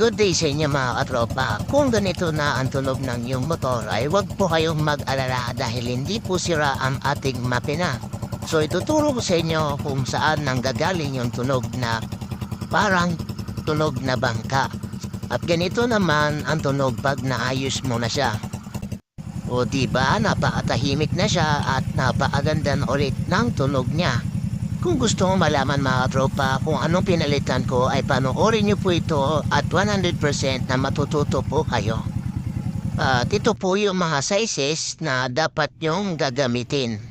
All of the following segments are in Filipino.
Good day sa inyo mga katropa. Kung ganito na ang tunog ng iyong motor ay huwag po kayong mag-alala dahil hindi po sira ang ating mapina. So ituturo ko sa inyo kung saan nanggagaling yung tunog na parang tunog na bangka. At ganito naman ang tunog pag naayos mo na siya. O di ba napakatahimik na siya at napakaganda na ulit ng tunog niya. Kung gusto mo malaman mga tropa kung anong pinalitan ko ay panoorin niyo po ito at 100% na matututo po kayo. At ito po yung mga sizes na dapat nyong gagamitin.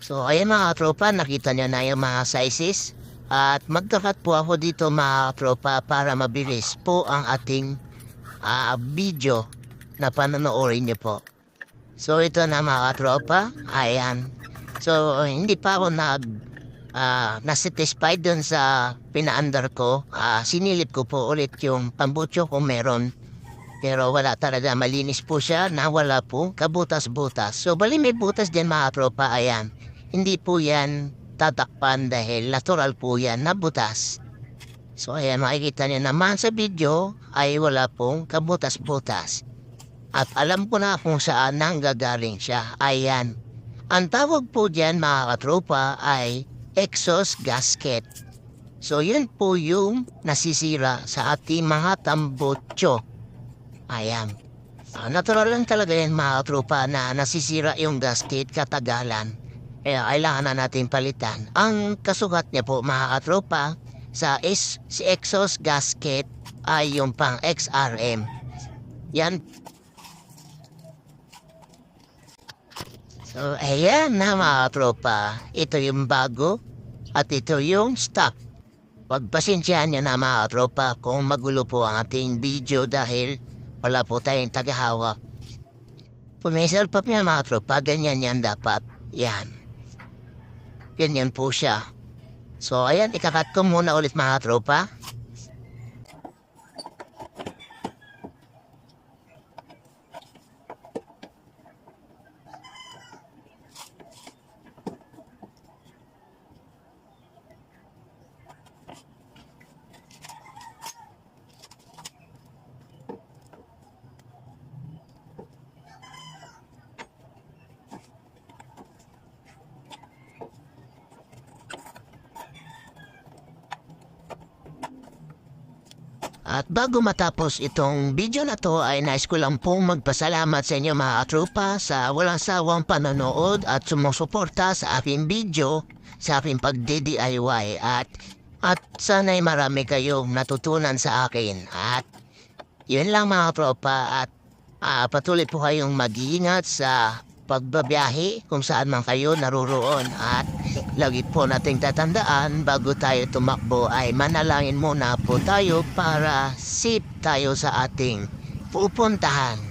So ayan mga tropa, nakita niyo na yung mga sizes. At magkakat po ako dito mga tropa para mabilis po ang ating ah, video na panonoorin niyo po. So ito na mga tropa, ayan. So hindi pa ako nag ah, nasatisfied dun sa pinaandar ko. Ah, sinilip ko po ulit yung pambutyo kung meron. Pero wala talaga, malinis po siya na wala po kabutas-butas. So bali may butas din mga tropa, ayan. Hindi po yan tatakpan dahil natural po yan na butas. So ayan, makikita niyo naman sa video ay wala pong kabutas-butas. At alam ko na kung saan nanggagaling siya. Ayan. Ang tawag po dyan mga katropa ay exhaust gasket. So yun po yung nasisira sa ating mga tambutso. Ayan. Ah, natural lang talaga yan mga tropa na nasisira yung gasket katagalan. Kaya kailangan na natin palitan. Ang kasukat niya po mga katropa sa is, si exhaust gasket ay yung pang XRM. Yan. So, ayan na mga tropa. Ito yung bago at ito yung stock. Pagpasensyahan niyo na mga tropa kung magulo po ang ating video dahil wala po tayong tagahawak. Pumisal pa niya mga tropa, ganyan yan dapat. Yan. Ganyan po siya. So ayan, ikakat ko muna ulit mga tropa. At bago matapos itong video na to ay nais ko lang pong magpasalamat sa inyo mga tropa sa walang sawang panonood at sumusuporta sa aking video sa aking pagdi-DIY at at sana'y marami kayong natutunan sa akin. At yun lang mga tropa at ah, patuloy po kayong mag-iingat sa pagbabiyahe kung saan man kayo naruroon at lagi po nating tatandaan bago tayo tumakbo ay manalangin muna po tayo para safe tayo sa ating pupuntahan.